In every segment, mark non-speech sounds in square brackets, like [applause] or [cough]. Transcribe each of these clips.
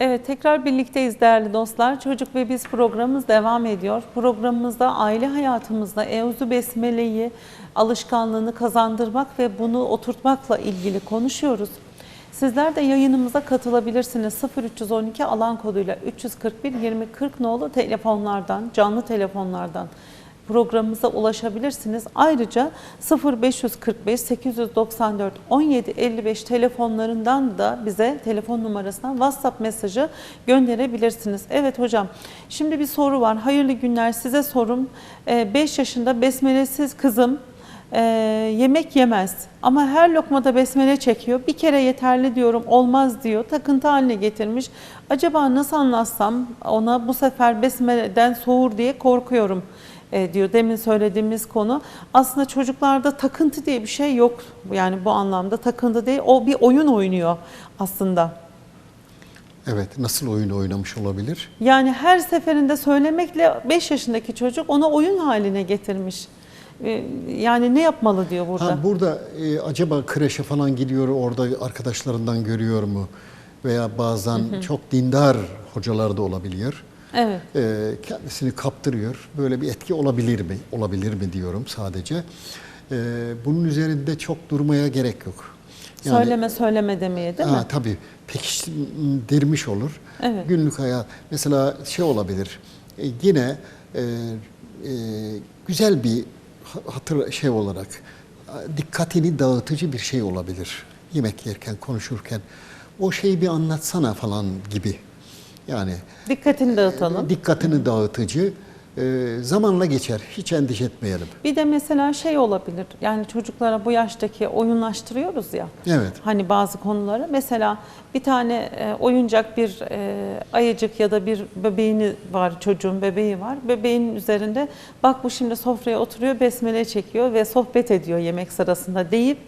Evet tekrar birlikteyiz değerli dostlar. Çocuk ve Biz programımız devam ediyor. Programımızda aile hayatımızda Euzu Besmele'yi alışkanlığını kazandırmak ve bunu oturtmakla ilgili konuşuyoruz. Sizler de yayınımıza katılabilirsiniz. 0312 alan koduyla 341 20 40 nolu telefonlardan, canlı telefonlardan programımıza ulaşabilirsiniz. Ayrıca 0545 894 17 55 telefonlarından da bize telefon numarasından WhatsApp mesajı gönderebilirsiniz. Evet hocam. Şimdi bir soru var. Hayırlı günler. Size sorum. 5 yaşında besmelesiz kızım e, yemek yemez ama her lokmada besmele çekiyor. Bir kere yeterli diyorum olmaz diyor. Takıntı haline getirmiş. Acaba nasıl anlatsam ona bu sefer besmeleden soğur diye korkuyorum e, diyor. Demin söylediğimiz konu. Aslında çocuklarda takıntı diye bir şey yok. Yani bu anlamda takıntı değil. O bir oyun oynuyor aslında. Evet, nasıl oyun oynamış olabilir? Yani her seferinde söylemekle 5 yaşındaki çocuk onu oyun haline getirmiş. E, Yani ne yapmalı diyor burada. Ha, burada e, acaba kreşe falan gidiyor, orada arkadaşlarından görüyor mu? Veya bazen çok dindar hocalar da olabiliyor. Evet. E, kendisini kaptırıyor. Böyle bir etki olabilir mi? Olabilir mi diyorum sadece. E, bunun üzerinde çok durmaya gerek yok. Yani- söyleme söyleme demeye değil mi? Ha, tabii pekiştirmiş olur. Evet. Günlük hayat mesela şey olabilir. e, yine e, e, güzel bir ha- hatır şey olarak dikkatini dağıtıcı bir şey olabilir. Yemek yerken, konuşurken o şeyi bir anlatsana falan gibi. Yani Dikkatini dağıtalım. dikkatini dağıtıcı e, zamanla geçer. Hiç endişe etmeyelim. Bir de mesela şey olabilir. Yani çocuklara bu yaştaki oyunlaştırıyoruz ya. Evet. Hani bazı konuları. Mesela bir tane e, oyuncak bir e, ayıcık ya da bir bebeğini var çocuğun bebeği var. Bebeğin üzerinde bak bu şimdi sofraya oturuyor besmele çekiyor ve sohbet ediyor yemek sırasında deyip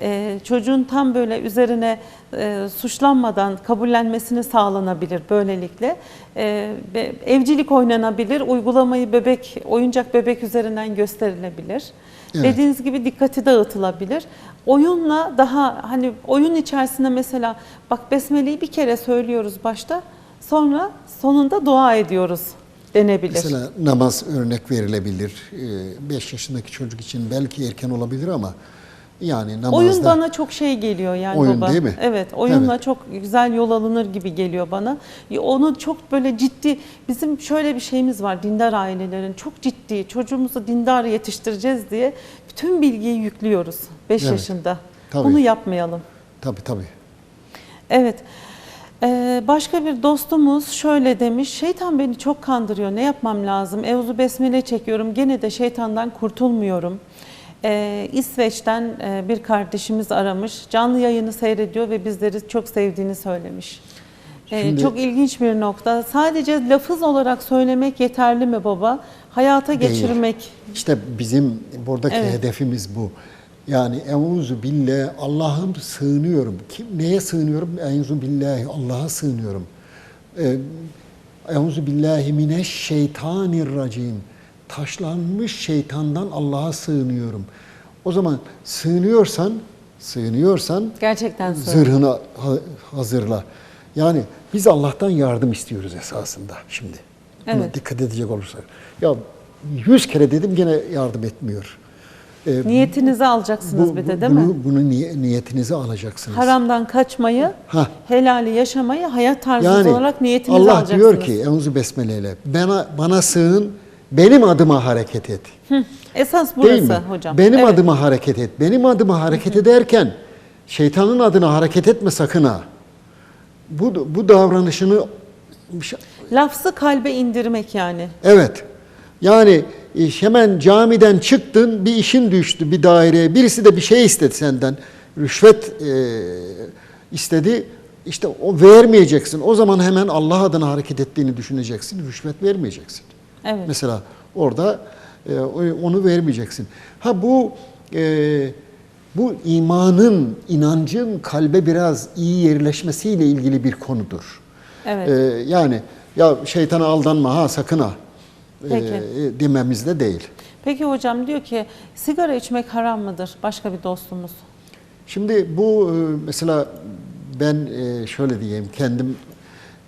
e, çocuğun tam böyle üzerine e, suçlanmadan kabullenmesini sağlanabilir böylelikle. E, evcilik oynanabilir, uygulamayı bebek, oyuncak bebek üzerinden gösterilebilir. Evet. Dediğiniz gibi dikkati dağıtılabilir. Oyunla daha hani oyun içerisinde mesela bak besmeleyi bir kere söylüyoruz başta sonra sonunda dua ediyoruz denebilir. Mesela namaz örnek verilebilir. 5 yaşındaki çocuk için belki erken olabilir ama yani namazda Oyun bana çok şey geliyor yani Oyun baba. değil mi? Evet, oyunla Evet. çok güzel yol alınır gibi geliyor bana. Ya Onu çok böyle ciddi, bizim şöyle bir şeyimiz var dindar ailelerin çok ciddi çocuğumuzu dindar yetiştireceğiz diye bütün bilgiyi yüklüyoruz 5 Evet, yaşında. tabii. Bunu yapmayalım. tabii tabii. Evet. Ee, başka bir dostumuz şöyle demiş. Şeytan beni çok kandırıyor. Ne yapmam lazım? Evzu besmele çekiyorum. Gene de şeytandan kurtulmuyorum. Ee, İsveç'ten e, bir kardeşimiz aramış. Canlı yayını seyrediyor ve bizleri çok sevdiğini söylemiş. Ee, Şimdi- çok ilginç bir nokta. Sadece lafız olarak söylemek yeterli mi baba? Hayata Değil. geçirmek. İşte bizim buradaki Evet. hedefimiz bu. Yani euzu billahi Allah'ım sığınıyorum. Kim neye sığınıyorum? Euzu billahi Allah'a sığınıyorum. Ee, Euzu billahi mineşşeytanirracim. Taşlanmış şeytandan Allah'a sığınıyorum. O zaman sığınıyorsan, sığınıyorsan Gerçekten söyle. zırhını ha- hazırla. Yani biz Allah'tan yardım istiyoruz esasında şimdi. Buna Evet. dikkat edecek olursak. Ya yüz kere dedim gene yardım etmiyor. Ee, Niyetinizi alacaksınız bu- bir de değil bunu, mi? Bunu niye- niyetinize alacaksınız. Haramdan kaçmayı, Ha. helali yaşamayı hayat tarzınız yani olarak niyetinizi Allah alacaksınız. diyor ki Euzu besmeleyle bana bana sığın benim adıma hareket et. Esas Değil burası mi? hocam. Benim Evet. adıma hareket et. Benim adıma hareket ederken şeytanın adına hareket etme sakın ha. Bu bu davranışını Lafzı kalbe indirmek yani. Evet. Yani e, hemen camiden çıktın, bir işin düştü bir daireye. Birisi de bir şey istedi senden. Rüşvet e, istedi. İşte o vermeyeceksin. O zaman hemen Allah adına hareket ettiğini düşüneceksin. Rüşvet vermeyeceksin. Evet. Mesela orada e, onu vermeyeceksin. Ha bu e, bu imanın, inancın kalbe biraz iyi yerleşmesiyle ilgili bir konudur. Evet. E, yani ya şeytana aldanma ha sakın ha e, Peki. dememiz de değil. Peki hocam diyor ki sigara içmek haram mıdır? Başka bir dostumuz. Şimdi bu e, mesela ben e, şöyle diyeyim kendim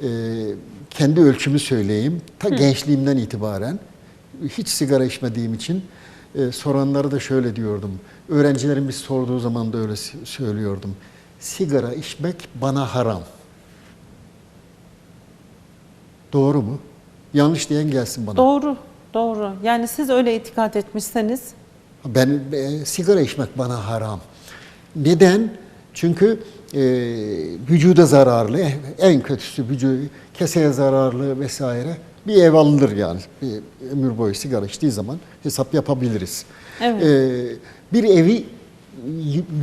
e, kendi ölçümü söyleyeyim. Ta gençliğimden itibaren hiç sigara içmediğim için e, soranlara da şöyle diyordum. Öğrencilerimiz sorduğu zaman da öyle söylüyordum. Sigara içmek bana haram. Doğru mu? Yanlış diyen gelsin bana. Doğru, doğru. Yani siz öyle itikat etmişseniz Ben e, sigara içmek bana haram. Neden? Çünkü e, vücuda zararlı, en kötüsü vücudu keseye zararlı vesaire. Bir ev alınır yani. Bir ömür boyu sigara içtiği zaman hesap yapabiliriz. Evet. E, bir evi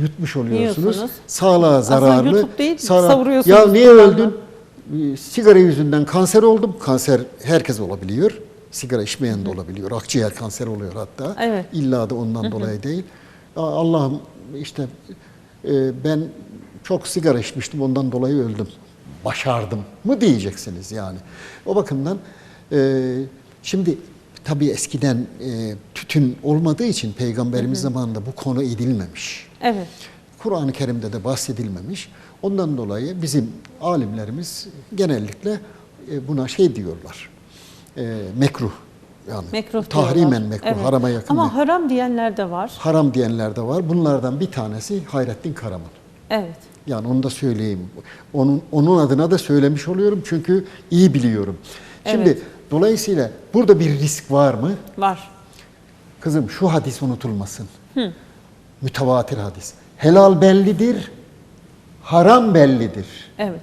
yutmuş oluyorsunuz. Yiyorsunuz. Sağlığa Aslında zararlı. yutup değil, Sağlığa- savuruyorsunuz Ya niye öldün? E, Sigara yüzünden kanser oldum. Kanser herkes olabiliyor. Sigara içmeyen de olabiliyor. Akciğer kanseri oluyor hatta. Evet. İlla da ondan dolayı değil. Allah'ım işte e, ben çok sigara içmiştim ondan dolayı öldüm. Başardım mı diyeceksiniz yani. O bakımdan e, şimdi tabii eskiden e, tütün olmadığı için peygamberimiz zamanında bu konu edilmemiş. evet. Kur'an-ı Kerim'de de bahsedilmemiş. Ondan dolayı bizim alimlerimiz genellikle e, buna şey diyorlar. E, mekruh. Yani Mekruh tahrimen diyorlar. mekruh, Evet. harama yakın. Ama mekruh. haram diyenler de var. haram diyenler de var. Bunlardan bir tanesi Hayrettin Karaman. Evet. Yani onu da söyleyeyim. Onun onun adına da söylemiş oluyorum çünkü iyi biliyorum. Şimdi Evet. dolayısıyla burada bir risk var mı? Var. Kızım şu hadis unutulmasın. Mütevatir hadis. Helal bellidir, haram bellidir. Evet.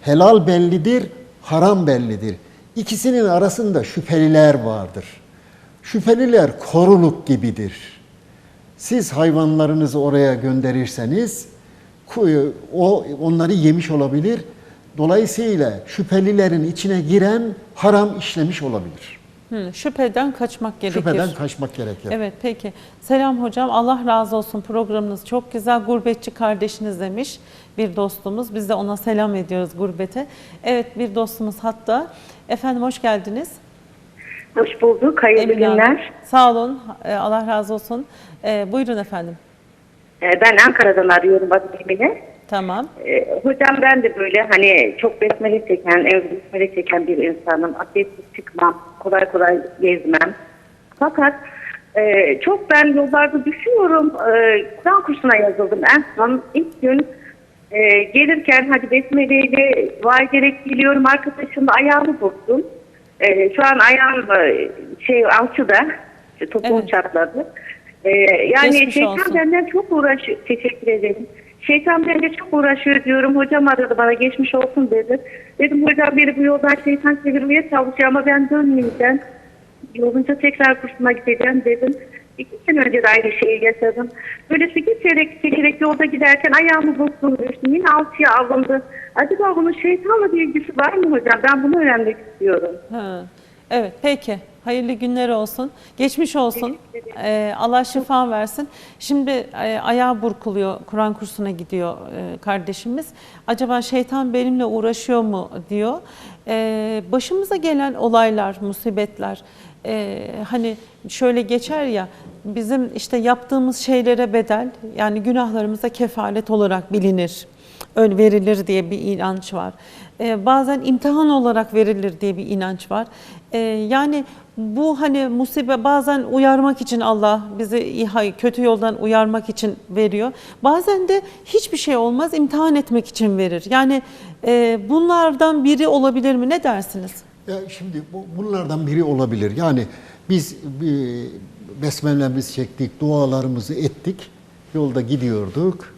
Helal bellidir, haram bellidir. İkisinin arasında şüpheliler vardır. Şüpheliler koruluk gibidir. Siz hayvanlarınızı oraya gönderirseniz o onları yemiş olabilir. Dolayısıyla şüphelilerin içine giren haram işlemiş olabilir. Hı, şüpheden kaçmak gerekir. Şüpheden kaçmak gerekir. Evet peki. Selam hocam. Allah razı olsun. Programınız çok güzel. Gurbetçi kardeşiniz demiş bir dostumuz. Biz de ona selam ediyoruz gurbete. Evet bir dostumuz hatta. Efendim hoş geldiniz. Hoş bulduk. Hayırlı Emine Hanım. günler. Sağ olun. Ee, Allah razı olsun. Ee, buyurun efendim. Ee, Ben Ankara'dan arıyorum Emine. Tamam. Ee, Hocam ben de böyle hani çok besmele çeken, ev besmele çeken bir insanım. Abdestsiz çıkmam, kolay kolay gezmem. Fakat e, çok ben yollarda düşüyorum. E, Kur'an kursuna yazıldım en son. ilk gün e, gelirken hadi besmeleyle vay gerek geliyorum. Arkadaşımla ayağımı burktum. E, şu an ayağım şey alçıda. Topuğum Evet. çatladı. E, yani Geçmiş şeytan olsun. benden çok uğraşıyor. Teşekkür ederim. Şeytan bence çok uğraşıyor diyorum. Hocam aradı bana geçmiş olsun dedi. Dedim hocam beni bu yoldan şeytan çevirmeye çalışıyor ama ben dönmeyeceğim. Yolunca tekrar kursuna gideceğim dedim. İki sene önce de aynı şeyi yaşadım. Böyle sekerek sekerek yolda giderken ayağımı bozduğunu düştüm. Yine altıya alındı. Acaba bunun şeytanla bir ilgisi var mı hocam? Ben bunu öğrenmek istiyorum. Ha. Evet peki. Hayırlı günler olsun. Geçmiş olsun. Ee, Allah şifa versin. Şimdi e, ayağı burkuluyor. Kur'an kursuna gidiyor e, kardeşimiz. Acaba şeytan benimle uğraşıyor mu diyor. Ee, başımıza gelen olaylar, musibetler e, hani şöyle geçer ya bizim işte yaptığımız şeylere bedel yani günahlarımıza kefalet olarak bilinir. Öyle verilir diye bir inanç var. Ee, bazen imtihan olarak verilir diye bir inanç var. Ee, yani bu hani musibet bazen uyarmak için Allah bizi kötü yoldan uyarmak için veriyor. Bazen de hiçbir şey olmaz imtihan etmek için verir. Yani e, bunlardan biri olabilir mi? Ne dersiniz? Ya şimdi bu, bunlardan biri olabilir. Yani biz bir besmelemizi çektik, dualarımızı ettik. Yolda gidiyorduk.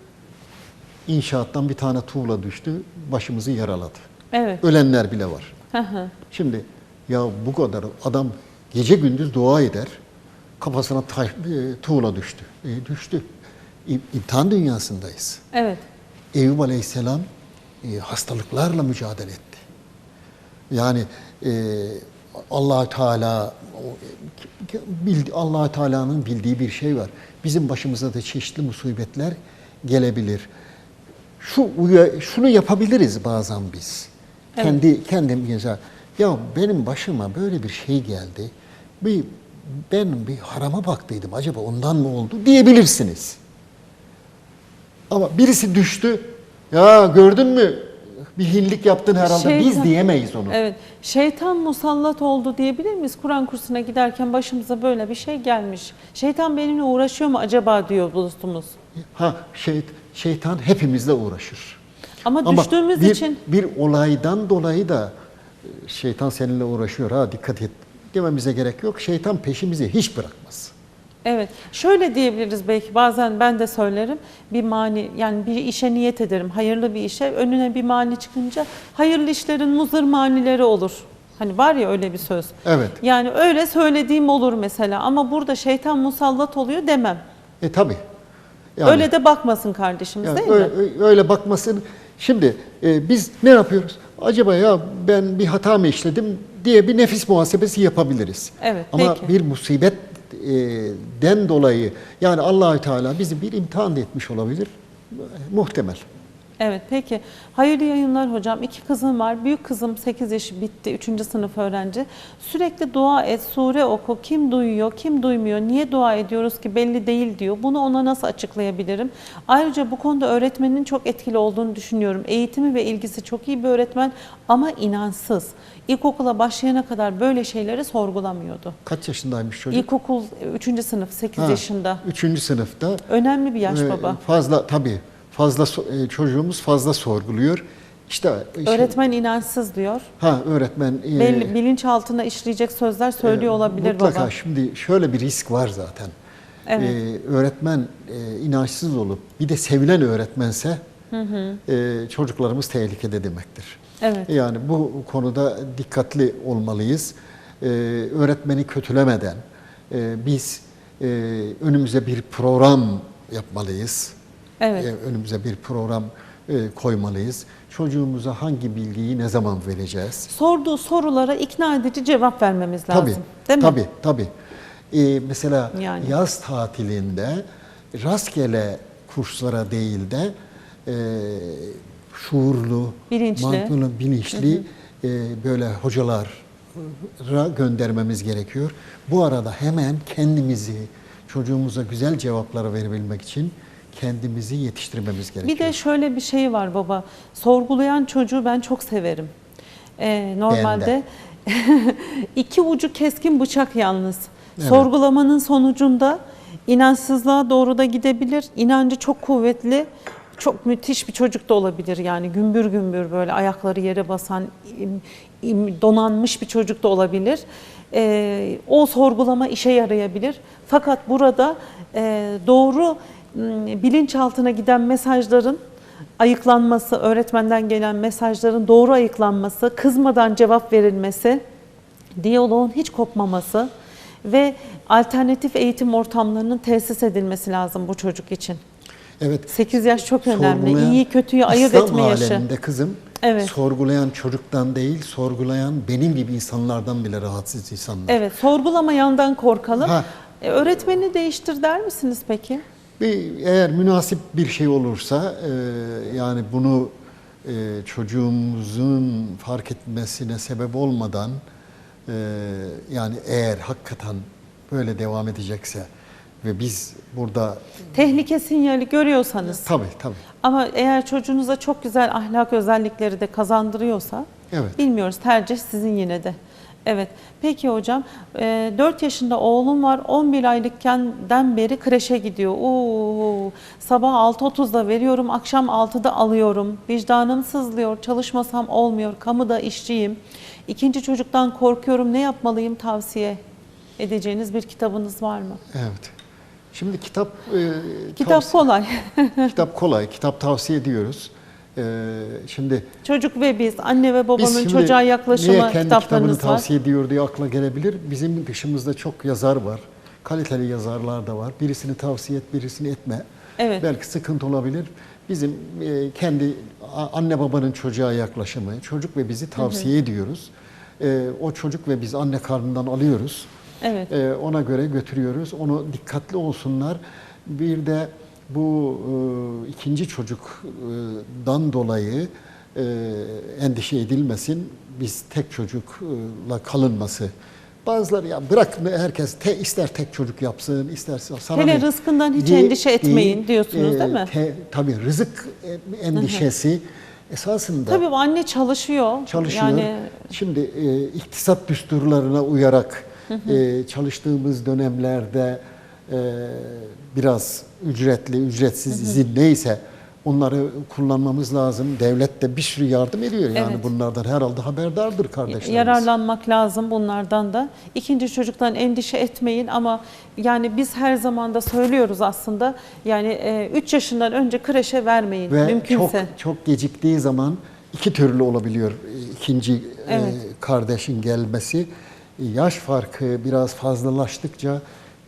İnşaattan bir tane tuğla düştü, başımızı yaraladı. Evet. Ölenler bile var. Hı hı. Şimdi ya bu kadar adam gece gündüz dua eder. Kafasına taş, e, tuğla düştü. E, düştü. İmtihan dünyasındayız. evet. Eyüp Aleyhisselam e, hastalıklarla mücadele etti. Yani e, Allah Teala Allah Teala'nın bildiği bir şey var. Bizim başımıza da çeşitli musibetler gelebilir. Şu şunu yapabiliriz bazen biz. Kendi kendimize ya benim başıma böyle bir şey geldi. Bir ben bir harama baktıydım. Acaba ondan mı oldu diyebilirsiniz. Ama birisi düştü. Ya gördün mü? Bir hinlik yaptın herhalde. Biz Şeytan- diyemeyiz onu. Evet. Şeytan musallat oldu diyebilir miyiz? Kur'an kursuna giderken başımıza böyle bir şey gelmiş. Şeytan benimle uğraşıyor mu acaba diyor dostumuz. Ha şey, şeytan hepimizle uğraşır. Ama, düştüğümüz bir, için bir olaydan dolayı da e, şeytan seninle uğraşıyor ha dikkat et dememize gerek yok. Şeytan peşimizi hiç bırakmaz. Evet. Şöyle diyebiliriz belki bazen ben de söylerim. Bir mani yani bir işe niyet ederim. Hayırlı bir işe önüne bir mani çıkınca hayırlı işlerin muzır manileri olur. Hani var ya öyle bir söz. Evet. Yani öyle söylediğim olur mesela ama burada şeytan musallat oluyor demem. E tabi. Yani, öyle de bakmasın kardeşimiz yani değil mi? öyle, öyle bakmasın. Şimdi e, biz ne yapıyoruz? Acaba ya ben bir hata mı işledim diye bir nefis muhasebesi yapabiliriz. Evet, Ama peki. bir musibetten dolayı yani Allahü Teala bizi bir imtihan etmiş olabilir. Muhtemel. Evet peki. Hayırlı yayınlar hocam. İki kızım var. Büyük kızım 8 yaşı bitti. 3. sınıf öğrenci. Sürekli dua et, sure oku. Kim duyuyor, kim duymuyor, niye dua ediyoruz ki belli değil diyor. Bunu ona nasıl açıklayabilirim? Ayrıca bu konuda öğretmenin çok etkili olduğunu düşünüyorum. Eğitimi ve ilgisi çok iyi bir öğretmen ama inançsız. İlkokula başlayana kadar böyle şeyleri sorgulamıyordu. Kaç yaşındaymış çocuk? İlkokul 3. sınıf 8 Ha, yaşında. Üçüncü sınıfta. Önemli bir yaş Ee, baba. Fazla tabii fazla e, çocuğumuz fazla sorguluyor. İşte, işte Öğretmen inançsız diyor. ha öğretmen e, Belli bilinçaltına işleyecek sözler söylüyor e, olabilir mutlaka baba. şimdi şöyle bir risk var zaten. Evet. Ee, öğretmen e, inançsız olup bir de sevilen öğretmense e, çocuklarımız tehlikede demektir. Evet. Yani bu konuda dikkatli olmalıyız. Ee, öğretmeni kötülemeden e, biz e, önümüze bir program yapmalıyız. Evet. E, önümüze bir program e, koymalıyız. Çocuğumuza hangi bilgiyi ne zaman vereceğiz? Sorduğu sorulara ikna edici cevap vermemiz lazım. Tabii, Değil mi? tabii, tabii. Ee, mesela Yani. yaz tatilinde rastgele kurslara değil de e, şuurlu, Bilinçli. mantığlı, bilinçli e, böyle hocalara göndermemiz gerekiyor. Bu arada hemen kendimizi çocuğumuza güzel cevapları verebilmek için kendimizi yetiştirmemiz gerekiyor. Bir de şöyle bir şey var baba. Sorgulayan çocuğu ben çok severim. Ee, normalde [laughs] iki ucu keskin bıçak yalnız. Evet. Sorgulamanın sonucunda inançsızlığa doğru da gidebilir. İnancı çok kuvvetli, çok müthiş bir çocuk da olabilir. Yani gümbür gümbür böyle ayakları yere basan, donanmış bir çocuk da olabilir. Ee, o sorgulama işe yarayabilir. Fakat burada e, doğru bilinçaltına giden mesajların ayıklanması, öğretmenden gelen mesajların doğru ayıklanması, kızmadan cevap verilmesi, diyaloğun hiç kopmaması ve alternatif eğitim ortamlarının tesis edilmesi lazım bu çocuk için. Evet. 8 yaş çok önemli. İyiyi kötüyü ayırt İslam etme yaşı. aleminde kızım Evet. sorgulayan çocuktan değil, sorgulayan benim gibi insanlardan bile rahatsız insanlar. Evet, sorgulamayandan korkalım. Ha. E, öğretmeni değiştir der misiniz peki? Eğer münasip bir şey olursa e, yani bunu e, çocuğumuzun fark etmesine sebep olmadan e, yani eğer hakikaten böyle devam edecekse ve biz burada Tehlike sinyali görüyorsanız tabii tabii ama eğer çocuğunuza çok güzel ahlak özellikleri de kazandırıyorsa Evet. bilmiyoruz tercih sizin yine de. Evet. Peki hocam e, 4 yaşında oğlum var 11 aylıkken beri kreşe gidiyor. Oo, sabah 6.30'da veriyorum akşam 6'da alıyorum. Vicdanım sızlıyor çalışmasam olmuyor kamuda işçiyim. İkinci çocuktan korkuyorum ne yapmalıyım tavsiye edeceğiniz bir kitabınız var mı? evet. Şimdi kitap e, Kitap tavsiye- kolay. kitap kolay, kitap tavsiye ediyoruz. E, şimdi Çocuk ve biz, anne ve babanın şimdi çocuğa niye yaklaşımı kendi kitabını kitaplarınız var. tavsiye ediyor diye akla gelebilir. Bizim dışımızda çok yazar var. Kaliteli yazarlar da var. Birisini tavsiye et, birisini etme. Evet. Belki sıkıntı olabilir. Bizim e, kendi a- anne babanın çocuğa yaklaşımı, çocuk ve bizi tavsiye ediyoruz. E, o çocuk ve biz anne karnından alıyoruz. Evet. E, ona göre götürüyoruz. Onu dikkatli olsunlar. Bir de bu e, ikinci çocuktan dolayı e, endişe edilmesin. Biz tek çocukla kalınması. Bazıları ya bırak herkes te, ister tek çocuk yapsın, isterse sana Hele ne? rızkından hiç Diye- endişe etmeyin diye, diyorsunuz, değil mi? te- tabii rızık e, endişesi esasında Tabii anne çalışıyor. çalışıyor. Yani Şimdi e, iktisat düsturlarına uyarak e, çalıştığımız dönemlerde e, biraz ücretli, ücretsiz izin neyse onları kullanmamız lazım. Devlet de bir sürü yardım ediyor yani Evet. bunlardan herhalde haberdardır kardeşlerimiz. yararlanmak lazım bunlardan da. İkinci çocuktan endişe etmeyin ama yani biz her zaman da söylüyoruz aslında. Yani 3 yaşından önce kreşe vermeyin Ve mümkünse. çok çok geciktiği zaman iki türlü olabiliyor e, ikinci e, Evet. kardeşin gelmesi. E, Yaş farkı biraz fazlalaştıkça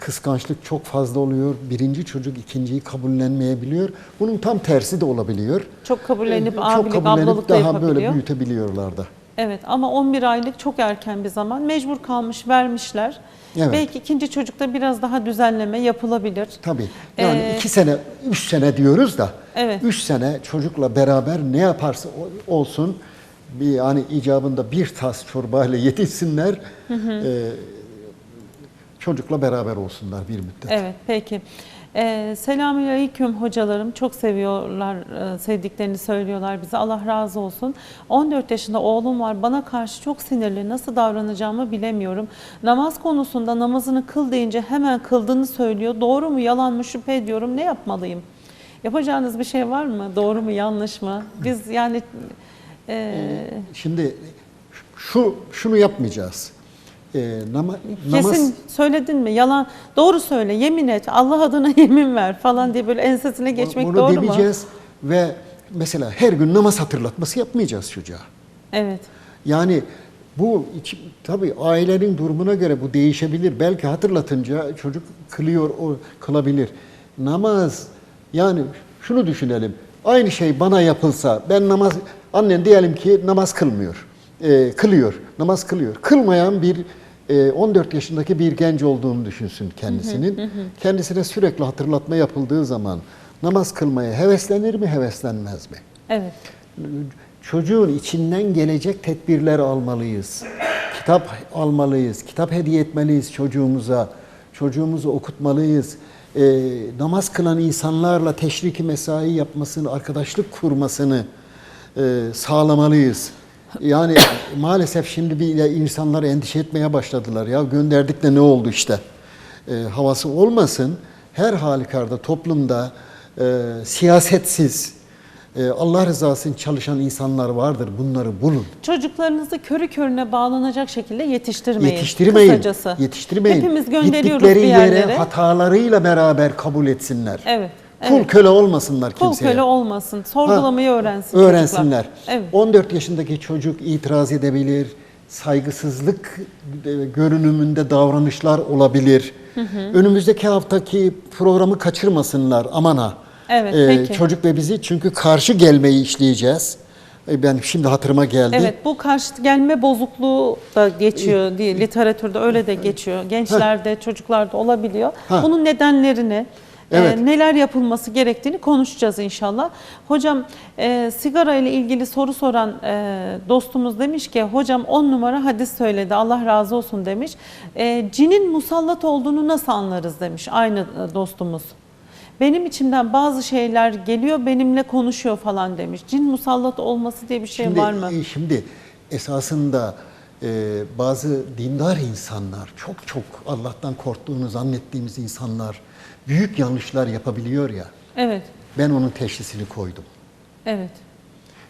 kıskançlık çok fazla oluyor. Birinci çocuk ikinciyi kabullenmeyebiliyor. Bunun tam tersi de olabiliyor. Çok kabullenip E, abilik, kabullenip ablalık da daha böyle büyütebiliyorlar da. Evet ama 11 aylık çok erken bir zaman. Mecbur kalmış vermişler. Evet. Belki ikinci çocukta biraz daha düzenleme yapılabilir. Tabii. Yani Ee, iki sene, üç sene diyoruz da Evet. üç sene çocukla beraber ne yaparsa olsun bir yani icabında bir tas çorbayla yetişsinler. Ee, çocukla beraber olsunlar bir müddet. Evet peki. Ee, Selamünaleyküm hocalarım. Çok seviyorlar, e, sevdiklerini söylüyorlar bize. Allah razı olsun. 14 yaşında oğlum var. Bana karşı çok sinirli. Nasıl davranacağımı bilemiyorum. Namaz konusunda namazını kıl deyince hemen kıldığını söylüyor. Doğru mu yalan mı şüphe ediyorum. Ne yapmalıyım? Yapacağınız bir şey var mı? Doğru mu yanlış mı? Biz yani e, Şimdi şu şunu yapmayacağız. Ee, nama, kesin namaz söyledin mi? Yalan. Doğru söyle. Yemin et. Allah adına [laughs] yemin ver falan diye böyle ensesine geçmek bunu doğru mu? demeyeceğiz ve mesela her gün namaz hatırlatması yapmayacağız çocuğa. Evet. Yani bu tabii ailenin durumuna göre bu değişebilir. Belki hatırlatınca çocuk kılıyor, o kılabilir. Namaz yani şunu düşünelim. Aynı şey bana yapılsa ben namaz annen diyelim ki namaz kılmıyor. e, kılıyor, namaz kılıyor. Kılmayan bir e, 14 yaşındaki bir genç olduğunu düşünsün kendisinin. Kendisine sürekli hatırlatma yapıldığı zaman namaz kılmaya heveslenir mi, heveslenmez mi? Evet. çocuğun içinden gelecek tedbirler almalıyız. Kitap almalıyız, kitap hediye etmeliyiz çocuğumuza. Çocuğumuzu okutmalıyız. Ee, namaz kılan insanlarla teşriki mesai yapmasını, arkadaşlık kurmasını e, sağlamalıyız. Yani maalesef şimdi bir insanlar endişe etmeye başladılar. Ya gönderdik de ne oldu işte. E, havası olmasın. Her halükarda toplumda e, siyasetsiz, ee, Allah rızası için çalışan insanlar vardır. Bunları bulun. Çocuklarınızı körü körüne bağlanacak şekilde yetiştirmeyin. Yetiştirmeyin. Kısacası. Yetiştirmeyin. Hepimiz gönderiyoruz Gittikleri bir yere yerlere. hatalarıyla beraber kabul etsinler. Evet. Kul evet. köle olmasınlar Kul kimseye. köle olmasın. Ha, Sorgulamayı öğrensin Öğrensinler. çocuklar. Evet. 14 yaşındaki çocuk itiraz edebilir. Saygısızlık e, görünümünde davranışlar olabilir. Önümüzdeki haftaki programı kaçırmasınlar aman ha. Evet, Ee, peki. Çocuk ve bizi çünkü karşı gelmeyi işleyeceğiz. E, Ben şimdi hatırıma geldi. Evet bu karşı gelme bozukluğu da geçiyor diye literatürde öyle de geçiyor. Gençlerde, çocuklarda olabiliyor. Ha. Bunun nedenlerini, e, Evet. neler yapılması gerektiğini konuşacağız inşallah. Hocam e, sigara ile ilgili soru soran e, dostumuz demiş ki hocam 10 numara hadis söyledi Allah razı olsun demiş. E, cinin musallat olduğunu nasıl anlarız demiş aynı e, dostumuz. Benim içimden bazı şeyler geliyor benimle konuşuyor falan demiş. Cin musallat olması diye bir şey Şimdi, var mı? e, Şimdi esasında e, bazı dindar insanlar, çok çok Allah'tan korktuğunu zannettiğimiz insanlar büyük yanlışlar yapabiliyor ya. Evet, Ben onun teşhisini koydum. evet.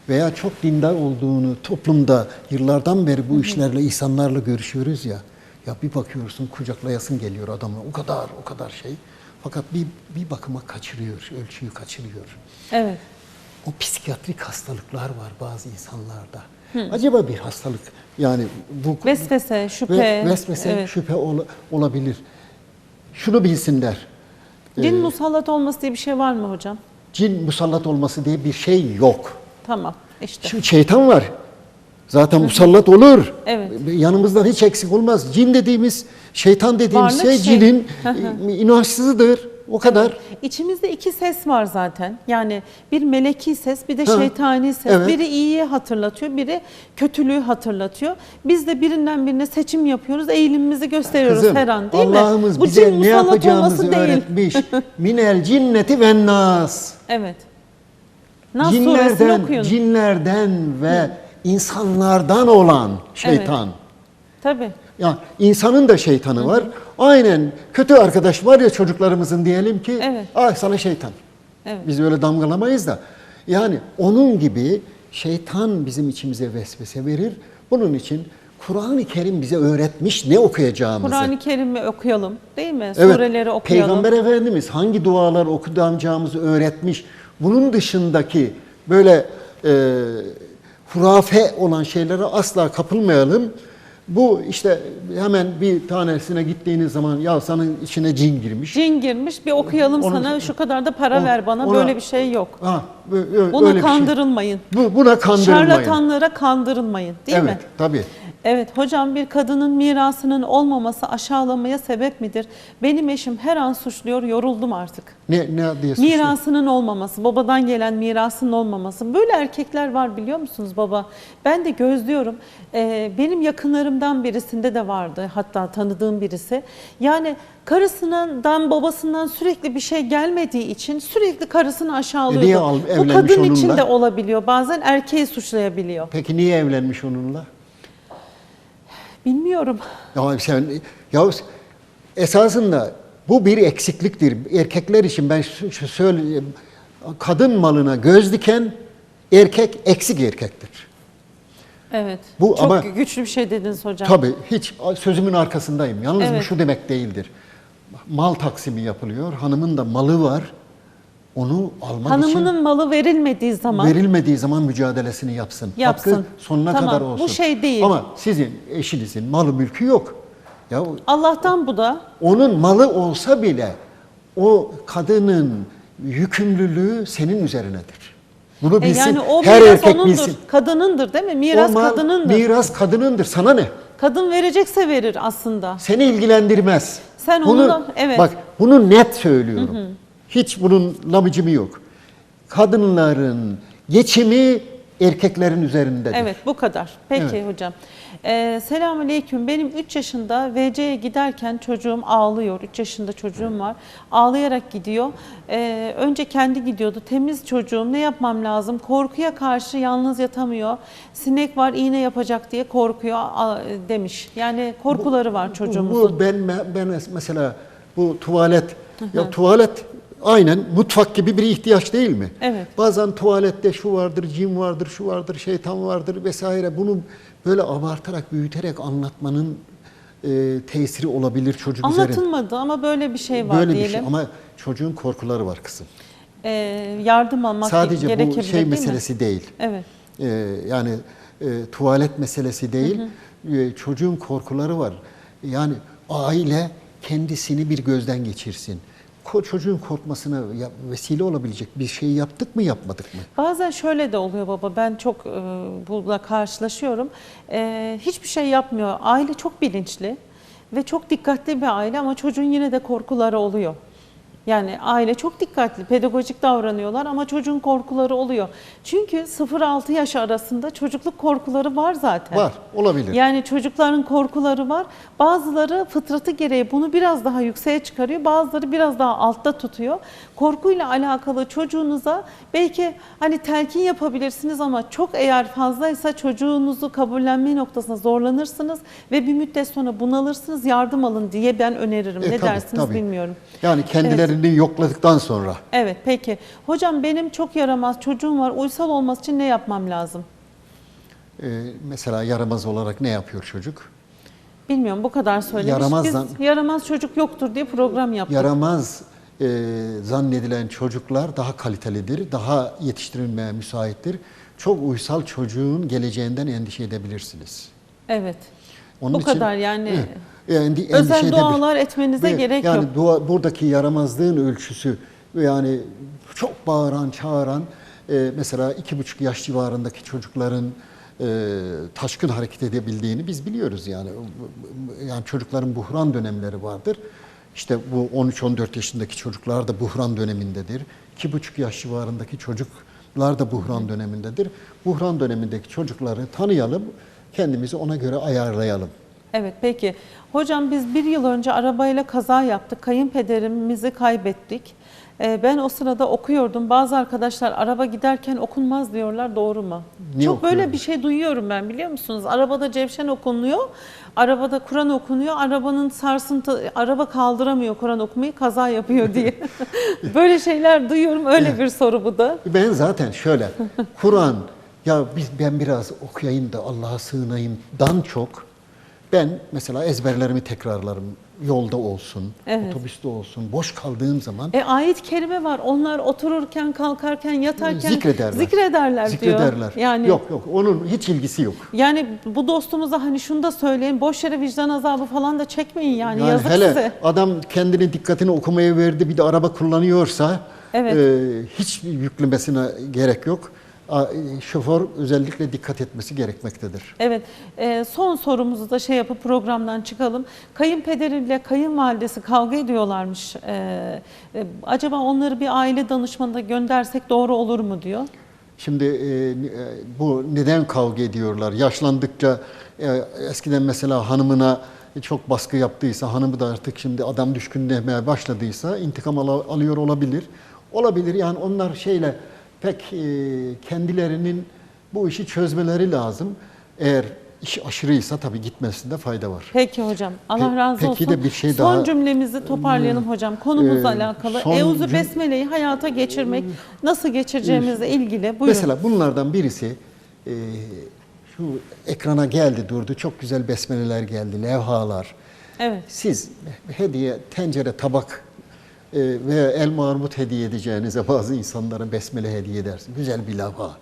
Veya çok dindar olduğunu toplumda yıllardan beri bu işlerle, insanlarla görüşüyoruz ya. Ya bir bakıyorsun kucaklayasın geliyor adamı. O kadar, o kadar şey. Fakat bir, bir bakıma kaçırıyor, ölçüyü kaçırıyor. Evet. O psikiyatrik hastalıklar var bazı insanlarda. Acaba bir hastalık yani bu Vesvese, şüphe. ve vesvese, evet. şüphe ol- olabilir. Şunu bilsinler. Cin musallat olması diye bir şey var mı hocam? Cin musallat olması diye bir şey yok. Tamam, işte. Şu şeytan var. Zaten musallat olur. Evet. Yanımızdan hiç eksik olmaz. Cin dediğimiz, şeytan dediğimiz Varlık şey, şey. cinin inançsızıdır. O kadar. İçimizde iki ses var zaten. Yani bir meleki ses, bir de Ha, şeytani ses. evet. Biri iyiyi hatırlatıyor, biri kötülüğü hatırlatıyor. Biz de birinden birine seçim yapıyoruz, eğilimimizi gösteriyoruz Kızım, her an değil Allah'ımız mi? Bu bize cin ne yapacağımızı öğretmiş. [laughs] Minel cinneti ve nas. Evet. Nas cinlerden, okuyun. cinlerden ve insanlardan olan şeytan. Tabii. Ya insanın da şeytanı var. Aynen kötü arkadaş var ya çocuklarımızın diyelim ki Evet. ah sana şeytan. Evet. Biz öyle damgalamayız da. Yani onun gibi şeytan bizim içimize vesvese verir. Bunun için Kur'an-ı Kerim bize öğretmiş ne okuyacağımızı. Kur'an-ı Kerim'i okuyalım değil mi? Evet, Sureleri okuyalım. Peygamber Efendimiz hangi dualar okuyacağımızı öğretmiş. Bunun dışındaki böyle e, hurafe olan şeylere asla kapılmayalım. Bu işte hemen bir tanesine gittiğiniz zaman ya senin içine cin girmiş. Cin girmiş bir okuyalım Onu- sana şu kadar da para Ona- ver bana ona- böyle bir şey yok. Ha, bö- ö- Buna öyle şey. kandırılmayın. Bu, buna kandırılmayın. Şarlatanlara kandırılmayın değil evet, mi? tabii. Evet hocam bir kadının mirasının olmaması aşağılamaya sebep midir? Benim eşim her an suçluyor yoruldum artık. Ne ne diye Mirasının olmaması, babadan gelen mirasının olmaması. Böyle erkekler var biliyor musunuz baba? Ben de gözlüyorum. Ee, benim yakınlarımdan birisinde de vardı hatta tanıdığım birisi. Yani karısından, babasından sürekli bir şey gelmediği için sürekli karısını aşağılıyordu. E niye al- Bu evlenmiş kadın onunla? için de olabiliyor. Bazen erkeği suçlayabiliyor. Peki niye evlenmiş onunla? Bilmiyorum. Ya sen ya esasında bu bir eksikliktir. Erkekler için ben şu, söyleyeyim. Kadın malına göz diken erkek eksik erkektir. Evet. Bu Çok ama- güçlü bir şey dediniz hocam. Tabii hiç sözümün arkasındayım. Yalnız bu Evet. şu demek değildir. Mal taksimi yapılıyor. Hanımın da malı var. Onu almak Hanımının için malı verilmediği zaman verilmediği zaman mücadelesini yapsın. Yapsın. Hakkı sonuna Tamam, kadar bu olsun. şey değil. Ama sizin eşinizin malı mülkü yok. Ya Allah'tan bu da onun malı olsa bile o kadının yükümlülüğü senin üzerinedir. Bunu E bilsin. yani o her miras erkek onundur. bilsin. Kadınındır değil mi? Miras mal, kadınındır. Miras kadınındır. Sana ne? Kadın verecekse verir aslında. Seni ilgilendirmez. Sen onu bunu, evet. Bak bunu net söylüyorum. Hiç bunun lamıcımı yok. Kadınların geçimi erkeklerin üzerindedir. Evet bu kadar. Peki Evet. hocam. Ee, Selamünaleyküm. Benim 3 yaşında VC'ye giderken çocuğum ağlıyor. 3 yaşında çocuğum var. Ağlayarak gidiyor. Ee, önce kendi gidiyordu. Temiz çocuğum ne yapmam lazım? Korkuya karşı yalnız yatamıyor. Sinek var iğne yapacak diye korkuyor demiş. Yani korkuları var çocuğumuzun. Bu ben ben mesela bu tuvalet ya tuvalet aynen mutfak gibi bir ihtiyaç değil mi? Evet. Bazen tuvalette şu vardır, cin vardır, şu vardır, şeytan vardır vesaire. Bunu böyle abartarak, büyüterek anlatmanın e, tesiri olabilir çocuk üzerinde. Anlatılmadı ama böyle bir şey var Böyle bir diyelim. şey ama çocuğun korkuları var kızım. Ee, yardım almak Sadece gerekebilir bu şey değil mi? meselesi değil. Evet. Ee, yani e, tuvalet meselesi değil. Ee, çocuğun korkuları var. Yani aile kendisini bir gözden geçirsin. Çocuğun korkmasına vesile olabilecek bir şey yaptık mı yapmadık mı? Bazen şöyle de oluyor baba ben çok e, bununla karşılaşıyorum. E, hiçbir şey yapmıyor. Aile çok bilinçli ve çok dikkatli bir aile ama çocuğun yine de korkuları oluyor. Yani aile çok dikkatli, pedagojik davranıyorlar ama çocuğun korkuları oluyor. Çünkü 0-6 yaş arasında çocukluk korkuları var zaten. Var, olabilir. Yani çocukların korkuları var. Bazıları fıtratı gereği bunu biraz daha yükseğe çıkarıyor. Bazıları biraz daha altta tutuyor. Korkuyla alakalı çocuğunuza belki hani telkin yapabilirsiniz ama çok eğer fazlaysa çocuğunuzu kabullenme noktasında zorlanırsınız ve bir müddet sonra bunalırsınız. Yardım alın diye ben öneririm. E, ne tabii, dersiniz tabii. bilmiyorum. Yani kendilerini yokladıktan sonra Evet peki. Hocam benim çok yaramaz çocuğum var. Uysal olması için ne yapmam lazım? e, mesela yaramaz olarak ne yapıyor çocuk? Bilmiyorum bu kadar söylemiş. Yaramazdan- Biz yaramaz çocuk yoktur diye program yaptık. Yaramaz e, zannedilen çocuklar daha kalitelidir, daha yetiştirilmeye müsaittir. Çok uysal çocuğun geleceğinden endişe edebilirsiniz. Evet. Onun Bu için- kadar yani. Evet. Yani Özel dualar etmenize Ve gerek yani yok. dua- buradaki yaramazlığın ölçüsü yani çok bağıran, çağıran e, mesela iki buçuk yaş civarındaki çocukların e, taşkın hareket edebildiğini biz biliyoruz yani. Yani çocukların buhran dönemleri vardır. İşte bu 13-14 yaşındaki çocuklar da buhran dönemindedir. İki buçuk yaş civarındaki çocuklar da buhran dönemindedir. Buhran dönemindeki çocukları tanıyalım, kendimizi ona göre ayarlayalım. Evet peki. Hocam biz bir yıl önce arabayla kaza yaptık. Kayınpederimizi kaybettik. Ee, Ben o sırada okuyordum. Bazı arkadaşlar araba giderken okunmaz diyorlar. Doğru mu? Niye Çok böyle bir şey duyuyorum ben biliyor musunuz? Arabada Cevşen okunuyor. Arabada Kur'an okunuyor. Arabanın sarsıntı, araba kaldıramıyor Kur'an okumayı kaza yapıyor diye. [laughs] böyle şeyler duyuyorum. Öyle bir soru bu da. Ben zaten şöyle Kur'an ya biz ben biraz okuyayım da Allah'a sığınayımdan çok ben mesela ezberlerimi tekrarlarım. Yolda olsun, Evet. otobüste olsun, boş kaldığım zaman E ayet kerime var. Onlar otururken, kalkarken, yatarken zikrederler. zikrederler diyor. Zikrederler. Yani Yok yok onun hiç ilgisi yok. Yani bu dostumuza hani şunu da söyleyin. Boş yere vicdan azabı falan da çekmeyin yani. Yani Yazık hele size. adam kendini dikkatini okumaya verdi bir de araba kullanıyorsa Evet. e, hiç yüklemesine gerek yok. E, Şoför özellikle dikkat etmesi gerekmektedir. Evet. e, son sorumuzu da şey yapıp programdan çıkalım. Kayınpederiyle kayınvalidesi kavga ediyorlarmış. E, e, acaba onları bir aile danışmanına göndersek doğru olur mu diyor. Şimdi e, bu neden kavga ediyorlar? Yaşlandıkça e, eskiden mesela hanımına çok baskı yaptıysa, hanımı da artık şimdi adam düşkün demeye başladıysa intikam alıyor olabilir. Olabilir yani onlar şeyle pek e, kendilerinin bu işi çözmeleri lazım. Eğer iş aşırıysa tabii gitmesinde fayda var. Peki hocam. Allah Pe- razı peki olsun. de bir şey Son daha- cümlemizi toparlayalım hocam. Konumuzla Ee, alakalı. son Euzu cüm- Besmele'yi hayata geçirmek nasıl geçireceğimizle ilgili. Buyurun. Mesela bunlardan birisi e, şu ekrana geldi durdu. Çok güzel besmeleler geldi, levhalar. Evet. Siz hediye, tencere, tabak veya elma armut hediye edeceğinize bazı insanlara besmele hediye edersin. Güzel bir levha.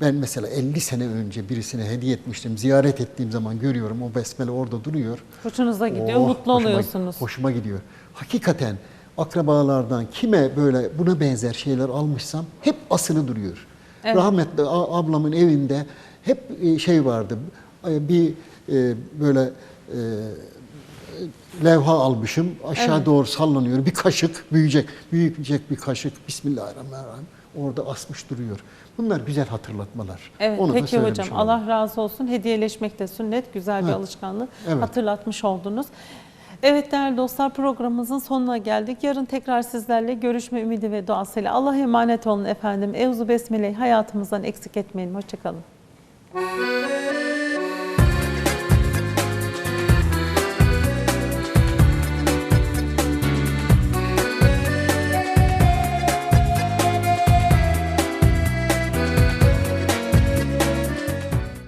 Ben mesela 50 sene önce birisine hediye etmiştim. Ziyaret ettiğim zaman görüyorum o besmele orada duruyor. Hoşunuza gidiyor, Oh, mutlu hoşuma- oluyorsunuz. Hoşuma gidiyor. Hakikaten akrabalardan kime böyle buna benzer şeyler almışsam hep asılı duruyor. Evet. Rahmetli ablamın evinde hep e, şey vardı. E, Bir e, böyle e, levha almışım. Aşağı Evet. doğru sallanıyor. Bir kaşık büyüyecek. Büyüyecek bir kaşık. Bismillahirrahmanirrahim. Orada asmış duruyor. Bunlar güzel hatırlatmalar. Evet Onu peki hocam olalım. Allah razı olsun. Hediyeleşmek de sünnet güzel bir Evet. alışkanlık Evet. hatırlatmış oldunuz. Evet değerli dostlar programımızın sonuna geldik. Yarın tekrar sizlerle görüşme ümidi ve duasıyla Allah'a emanet olun efendim. Evzu Besmele'yi hayatımızdan eksik etmeyin. Hoşçakalın.